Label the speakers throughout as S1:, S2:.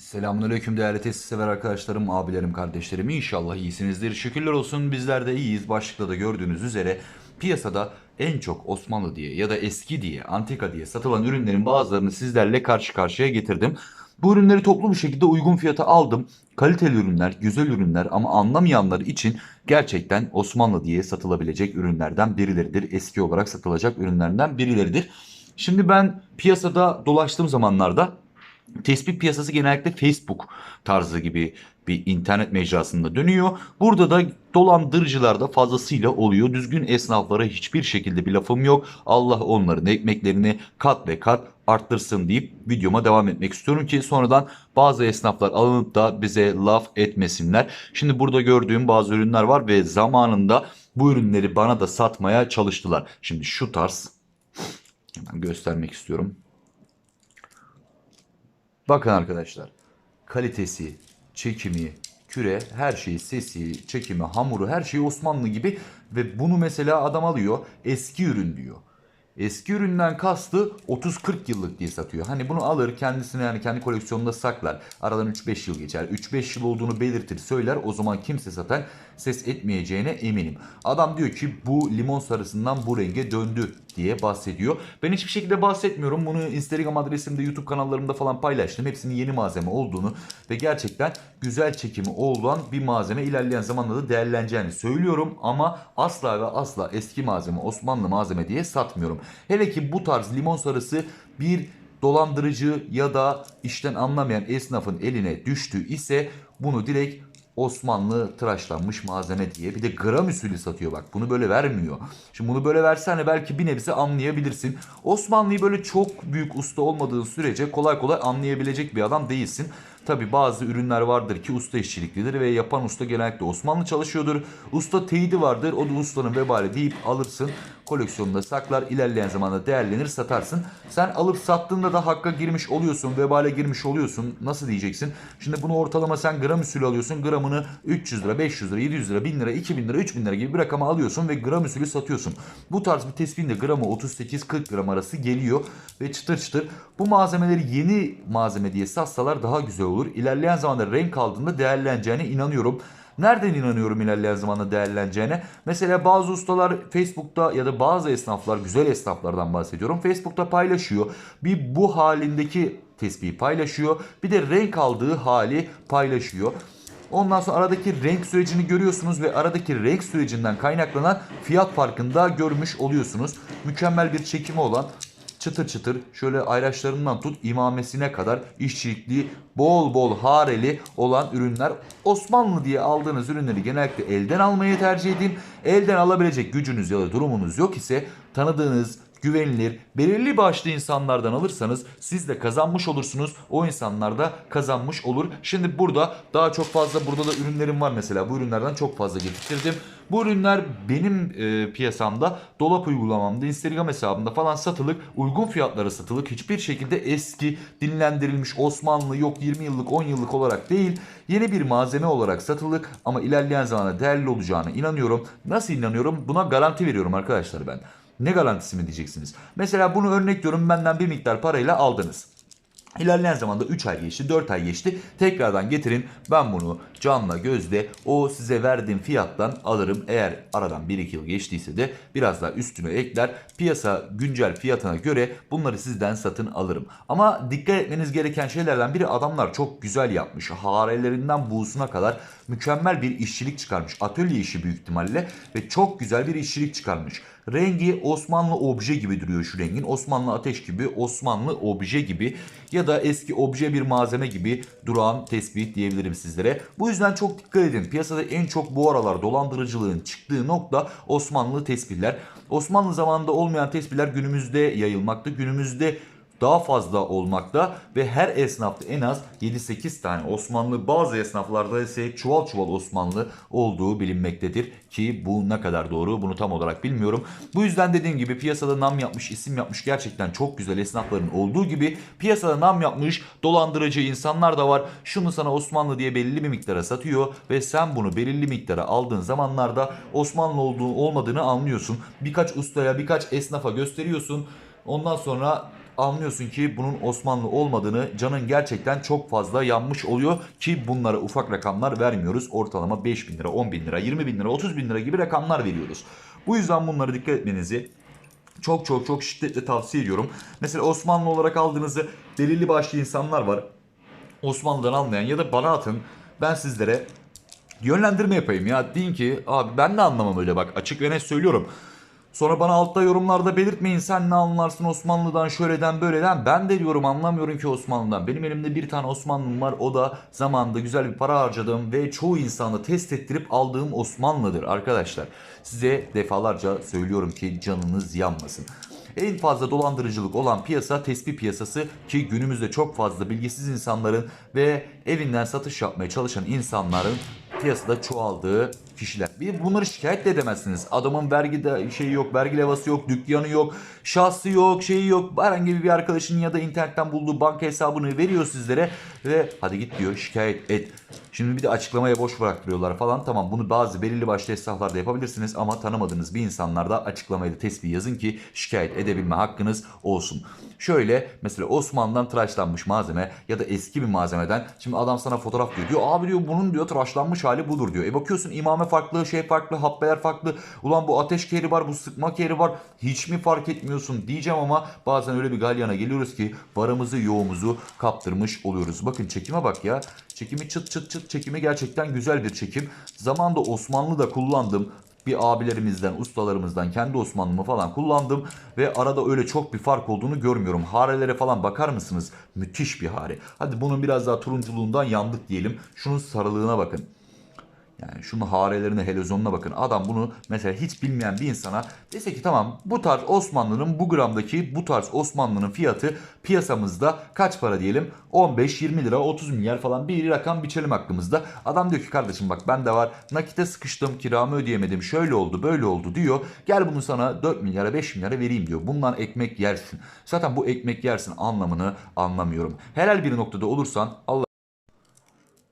S1: Selamünaleyküm değerli tesis sever arkadaşlarım, abilerim, kardeşlerim. İnşallah iyisinizdir. Şükürler olsun bizler de iyiyiz. Başlıkta da gördüğünüz üzere piyasada en çok Osmanlı diye ya da eski diye, antika diye satılan ürünlerin bazılarını sizlerle karşı karşıya getirdim. Bu ürünleri toplu bir şekilde uygun fiyata aldım. Kaliteli ürünler, güzel ürünler ama anlamayanlar için gerçekten Osmanlı diye satılabilecek ürünlerden birileridir. Eski olarak satılacak ürünlerden birileridir. Şimdi ben piyasada dolaştığım zamanlarda Tespit piyasası genellikle Facebook tarzı gibi bir internet mecrasında dönüyor. Burada da dolandırıcılar da fazlasıyla oluyor. Düzgün esnaflara hiçbir şekilde bir lafım yok. Allah onların ekmeklerini kat ve kat arttırsın deyip videoma devam etmek istiyorum ki sonradan bazı esnaflar alınıp da bize laf etmesinler. Şimdi burada gördüğüm bazı ürünler var ve zamanında bu ürünleri bana da satmaya çalıştılar. Şimdi şu tarz hemen göstermek istiyorum. Bakın arkadaşlar. Kalitesi, çekimi, küre, her şeyi, sesi, çekimi, hamuru, her şeyi Osmanlı gibi ve bunu mesela adam alıyor, eski ürün diyor. Eski üründen kastı 30-40 yıllık diye satıyor. Hani bunu alır kendisine yani kendi koleksiyonunda saklar. Aradan 3-5 yıl geçer. 3-5 yıl olduğunu belirtir söyler. O zaman kimse zaten ses etmeyeceğine eminim. Adam diyor ki bu limon sarısından bu renge döndü diye bahsediyor. Ben hiçbir şekilde bahsetmiyorum. Bunu Instagram adresimde, YouTube kanallarımda falan paylaştım. Hepsinin yeni malzeme olduğunu ve gerçekten güzel çekimi olan bir malzeme ilerleyen zamanda da değerleneceğini söylüyorum. Ama asla ve asla eski malzeme, Osmanlı malzeme diye satmıyorum. Hele ki bu tarz limon sarısı bir dolandırıcı ya da işten anlamayan esnafın eline düştü ise bunu direkt Osmanlı tıraşlanmış malzeme diye bir de gram usulü satıyor bak bunu böyle vermiyor. Şimdi bunu böyle versene belki bir nebze anlayabilirsin. Osmanlı'yı böyle çok büyük usta olmadığın sürece kolay kolay anlayabilecek bir adam değilsin. Tabi bazı ürünler vardır ki usta işçiliklidir ve yapan usta genellikle Osmanlı çalışıyordur. Usta teyidi vardır o da ustanın vebali deyip alırsın koleksiyonunda saklar ilerleyen zamanda değerlenir satarsın. Sen alıp sattığında da hakka girmiş oluyorsun vebale girmiş oluyorsun nasıl diyeceksin? Şimdi bunu ortalama sen gram usulü alıyorsun gramını 300 lira 500 lira 700 lira 1000 lira 2000 lira 3000 lira gibi bir rakama alıyorsun ve gram usulü satıyorsun. Bu tarz bir tespihin de gramı 38-40 gram arası geliyor ve çıtır çıtır bu malzemeleri yeni malzeme diye satsalar daha güzel olur. İlerleyen zamanda renk aldığında değerleneceğine inanıyorum. Nereden inanıyorum ilerleyen zamanda değerleneceğine? Mesela bazı ustalar Facebook'ta ya da bazı esnaflar, güzel esnaflardan bahsediyorum. Facebook'ta paylaşıyor. Bir bu halindeki tespihi paylaşıyor. Bir de renk aldığı hali paylaşıyor. Ondan sonra aradaki renk sürecini görüyorsunuz ve aradaki renk sürecinden kaynaklanan fiyat farkında görmüş oluyorsunuz. Mükemmel bir çekimi olan çıtır çıtır şöyle ayraçlarından tut imamesine kadar işçilikli bol bol hareli olan ürünler. Osmanlı diye aldığınız ürünleri genellikle elden almayı tercih edin. Elden alabilecek gücünüz ya da durumunuz yok ise tanıdığınız güvenilir, belirli başlı insanlardan alırsanız siz de kazanmış olursunuz. O insanlar da kazanmış olur. Şimdi burada daha çok fazla burada da ürünlerim var mesela. Bu ürünlerden çok fazla getirdim. Bu ürünler benim e, piyasamda dolap uygulamamda Instagram hesabımda falan satılık uygun fiyatlara satılık hiçbir şekilde eski dinlendirilmiş Osmanlı yok 20 yıllık 10 yıllık olarak değil yeni bir malzeme olarak satılık ama ilerleyen zamanda değerli olacağına inanıyorum. Nasıl inanıyorum? Buna garanti veriyorum arkadaşlar ben. Ne garantisi mi diyeceksiniz? Mesela bunu örnek diyorum benden bir miktar parayla aldınız. İlerleyen zamanda 3 ay geçti, 4 ay geçti. Tekrardan getirin. Ben bunu canla gözle o size verdiğim fiyattan alırım. Eğer aradan 1-2 yıl geçtiyse de biraz daha üstüne ekler. Piyasa güncel fiyatına göre bunları sizden satın alırım. Ama dikkat etmeniz gereken şeylerden biri adamlar çok güzel yapmış. Harelerinden buğusuna kadar mükemmel bir işçilik çıkarmış. Atölye işi büyük ihtimalle ve çok güzel bir işçilik çıkarmış. Rengi Osmanlı obje gibi duruyor şu rengin. Osmanlı ateş gibi, Osmanlı obje gibi ya da eski obje bir malzeme gibi duran tespit diyebilirim sizlere. Bu yüzden çok dikkat edin. Piyasada en çok bu aralar dolandırıcılığın çıktığı nokta Osmanlı tespitler. Osmanlı zamanında olmayan tespitler günümüzde yayılmakta. Günümüzde daha fazla olmakta ve her esnafta en az 7-8 tane Osmanlı bazı esnaflarda ise çuval çuval Osmanlı olduğu bilinmektedir ki bu ne kadar doğru bunu tam olarak bilmiyorum. Bu yüzden dediğim gibi piyasada nam yapmış isim yapmış gerçekten çok güzel esnafların olduğu gibi piyasada nam yapmış dolandırıcı insanlar da var. Şunu sana Osmanlı diye belirli bir miktara satıyor ve sen bunu belirli miktara aldığın zamanlarda Osmanlı olduğu olmadığını anlıyorsun. Birkaç ustaya birkaç esnafa gösteriyorsun. Ondan sonra anlıyorsun ki bunun Osmanlı olmadığını canın gerçekten çok fazla yanmış oluyor ki bunlara ufak rakamlar vermiyoruz. Ortalama 5 bin lira, 10 bin lira, 20 bin lira, 30 bin lira gibi rakamlar veriyoruz. Bu yüzden bunlara dikkat etmenizi çok çok çok şiddetle tavsiye ediyorum. Mesela Osmanlı olarak aldığınızı belirli başlı insanlar var. Osmanlı'dan almayan ya da bana atın. Ben sizlere yönlendirme yapayım ya. Deyin ki abi ben de anlamam öyle bak açık ve net söylüyorum. Sonra bana altta yorumlarda belirtmeyin sen ne anlarsın Osmanlı'dan şöyleden böyleden. Ben de diyorum anlamıyorum ki Osmanlı'dan. Benim elimde bir tane Osmanlım var o da zamanında güzel bir para harcadığım ve çoğu insanı test ettirip aldığım Osmanlı'dır arkadaşlar. Size defalarca söylüyorum ki canınız yanmasın. En fazla dolandırıcılık olan piyasa tespih piyasası ki günümüzde çok fazla bilgisiz insanların ve evinden satış yapmaya çalışan insanların piyasada çoğaldığı kişiler. Bir bunları şikayet de edemezsiniz. Adamın vergi de şeyi yok, vergi levhası yok, dükkanı yok, şahsı yok, şeyi yok. Herhangi bir arkadaşının ya da internetten bulduğu banka hesabını veriyor sizlere ve hadi git diyor şikayet et. Şimdi bir de açıklamaya boş bıraktırıyorlar falan. Tamam bunu bazı belirli başlı hesaplarda yapabilirsiniz ama tanımadığınız bir insanlarda açıklamaya da tespih yazın ki şikayet edebilme hakkınız olsun. Şöyle mesela Osmanlı'dan tıraşlanmış malzeme ya da eski bir malzemeden şimdi adam sana fotoğraf diyor. Diyor abi diyor bunun diyor tıraşlanmış hali budur diyor. E bakıyorsun imame farklı, şey farklı, hapbeler farklı. Ulan bu ateş keri var, bu sıkma keri var. Hiç mi fark etmiyorsun diyeceğim ama bazen öyle bir galyana geliyoruz ki varımızı yoğumuzu kaptırmış oluyoruz. Bakın çekime bak ya. Çekimi çıt çıt çıt çekimi gerçekten güzel bir çekim. Zamanda Osmanlı'da kullandım bir abilerimizden, ustalarımızdan kendi Osmanlımı falan kullandım ve arada öyle çok bir fark olduğunu görmüyorum. Harelere falan bakar mısınız? Müthiş bir hare. Hadi bunun biraz daha turunculuğundan yandık diyelim. Şunun sarılığına bakın. Yani şunun harelerine, helezonuna bakın. Adam bunu mesela hiç bilmeyen bir insana dese ki tamam bu tarz Osmanlı'nın bu gramdaki bu tarz Osmanlı'nın fiyatı piyasamızda kaç para diyelim? 15-20 lira 30 milyar falan bir rakam biçelim aklımızda. Adam diyor ki kardeşim bak ben de var nakite sıkıştım kiramı ödeyemedim şöyle oldu böyle oldu diyor. Gel bunu sana 4 milyara 5 milyara vereyim diyor. Bundan ekmek yersin. Zaten bu ekmek yersin anlamını anlamıyorum. Helal bir noktada olursan Allah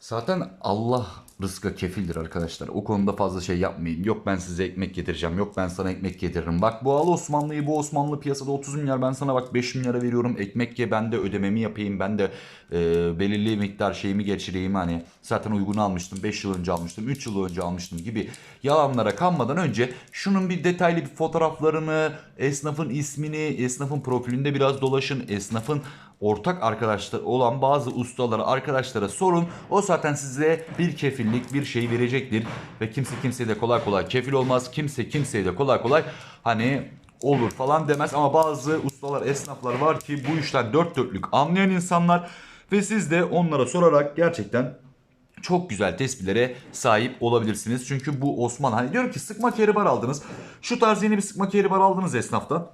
S1: Zaten Allah rızka kefildir arkadaşlar. O konuda fazla şey yapmayın. Yok ben size ekmek getireceğim. Yok ben sana ekmek getiririm. Bak bu al Osmanlı'yı bu Osmanlı piyasada 30 milyar ben sana bak 5 milyara veriyorum. Ekmek ye ben de ödememi yapayım. Ben de e, belirli miktar şeyimi geçireyim. Hani zaten uygun almıştım. 5 yıl önce almıştım. 3 yıl önce almıştım gibi yalanlara kanmadan önce şunun bir detaylı bir fotoğraflarını, esnafın ismini, esnafın profilinde biraz dolaşın. Esnafın ortak arkadaşlar olan bazı ustalara, arkadaşlara sorun. O zaten size bir kefillik bir şey verecektir. Ve kimse kimseye de kolay kolay kefil olmaz. Kimse kimseye de kolay kolay hani olur falan demez. Ama bazı ustalar, esnaflar var ki bu işten dört dörtlük anlayan insanlar. Ve siz de onlara sorarak gerçekten çok güzel tespitlere sahip olabilirsiniz. Çünkü bu Osman hani diyorum ki sıkma keribar aldınız. Şu tarz yeni bir sıkma keribar aldınız esnaftan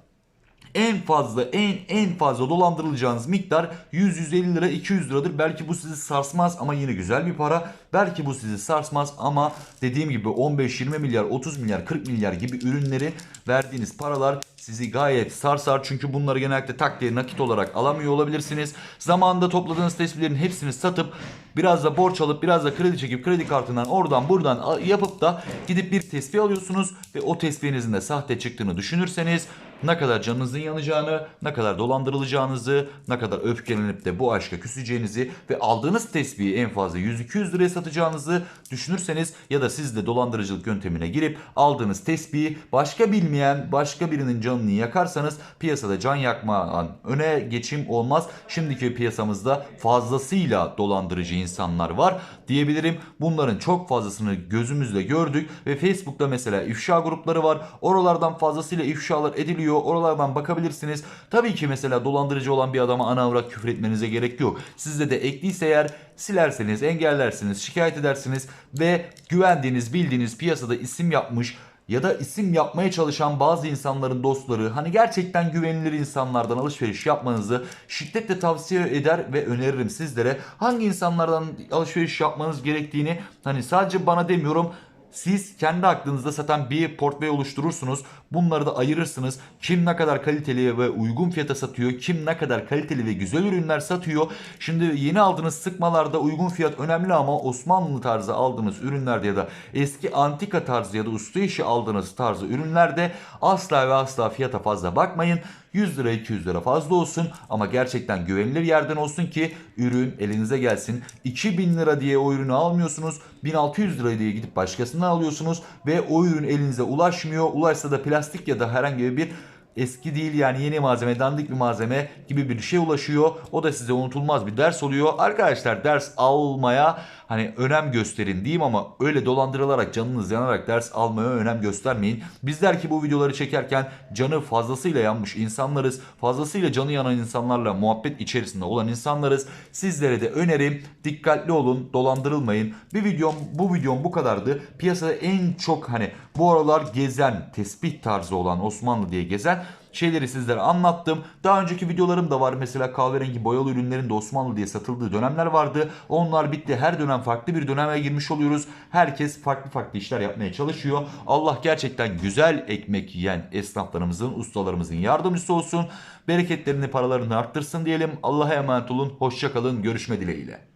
S1: en fazla en en fazla dolandırılacağınız miktar 100-150 lira 200 liradır. Belki bu sizi sarsmaz ama yine güzel bir para. Belki bu sizi sarsmaz ama dediğim gibi 15-20 milyar 30 milyar 40 milyar gibi ürünleri verdiğiniz paralar sizi gayet sarsar. Çünkü bunları genellikle tak diye nakit olarak alamıyor olabilirsiniz. Zamanında topladığınız tespitlerin hepsini satıp biraz da borç alıp biraz da kredi çekip kredi kartından oradan buradan yapıp da gidip bir tespih alıyorsunuz ve o tespihinizin de sahte çıktığını düşünürseniz ne kadar canınızın yanacağını, ne kadar dolandırılacağınızı, ne kadar öfkelenip de bu aşka küseceğinizi ve aldığınız tespihi en fazla 100-200 liraya satacağınızı düşünürseniz ya da siz de dolandırıcılık yöntemine girip aldığınız tespihi başka bilmeyen başka birinin canını yakarsanız piyasada can yakmadan öne geçim olmaz. Şimdiki piyasamızda fazlasıyla dolandırıcı insanlar var diyebilirim. Bunların çok fazlasını gözümüzle gördük ve Facebook'ta mesela ifşa grupları var. Oralardan fazlasıyla ifşalar ediliyor. Oralardan bakabilirsiniz. Tabii ki mesela dolandırıcı olan bir adama ana avrat küfür etmenize gerek yok. Sizde de ekliyse eğer silerseniz, engellersiniz, şikayet edersiniz ve güvendiğiniz, bildiğiniz piyasada isim yapmış ya da isim yapmaya çalışan bazı insanların dostları hani gerçekten güvenilir insanlardan alışveriş yapmanızı şiddetle tavsiye eder ve öneririm sizlere. Hangi insanlardan alışveriş yapmanız gerektiğini hani sadece bana demiyorum siz kendi aklınızda zaten bir portföy oluşturursunuz. Bu Bunları da ayırırsınız. Kim ne kadar kaliteli ve uygun fiyata satıyor, kim ne kadar kaliteli ve güzel ürünler satıyor. Şimdi yeni aldığınız sıkmalarda uygun fiyat önemli ama Osmanlı tarzı aldığınız ürünlerde ya da eski antika tarzı ya da usta işi aldığınız tarzı ürünlerde asla ve asla fiyata fazla bakmayın. 100 lira 200 lira fazla olsun ama gerçekten güvenilir yerden olsun ki ürün elinize gelsin. 2000 lira diye o ürünü almıyorsunuz. 1600 lira diye gidip başkasından alıyorsunuz ve o ürün elinize ulaşmıyor. Ulaşsa da plastik ya da herhangi bir eski değil yani yeni malzeme, dandik bir malzeme gibi bir şey ulaşıyor. O da size unutulmaz bir ders oluyor. Arkadaşlar ders almaya hani önem gösterin diyeyim ama öyle dolandırılarak canınız yanarak ders almaya önem göstermeyin. Bizler ki bu videoları çekerken canı fazlasıyla yanmış insanlarız. Fazlasıyla canı yanan insanlarla muhabbet içerisinde olan insanlarız. Sizlere de önerim dikkatli olun, dolandırılmayın. Bir videom bu videom bu kadardı. Piyasada en çok hani bu aralar gezen, tespih tarzı olan Osmanlı diye gezen şeyleri sizlere anlattım. Daha önceki videolarım da var. Mesela kahverengi boyalı ürünlerin de Osmanlı diye satıldığı dönemler vardı. Onlar bitti. Her dönem farklı bir döneme girmiş oluyoruz. Herkes farklı farklı işler yapmaya çalışıyor. Allah gerçekten güzel ekmek yiyen esnaflarımızın, ustalarımızın yardımcısı olsun. Bereketlerini, paralarını arttırsın diyelim. Allah'a emanet olun. Hoşça kalın. Görüşme dileğiyle.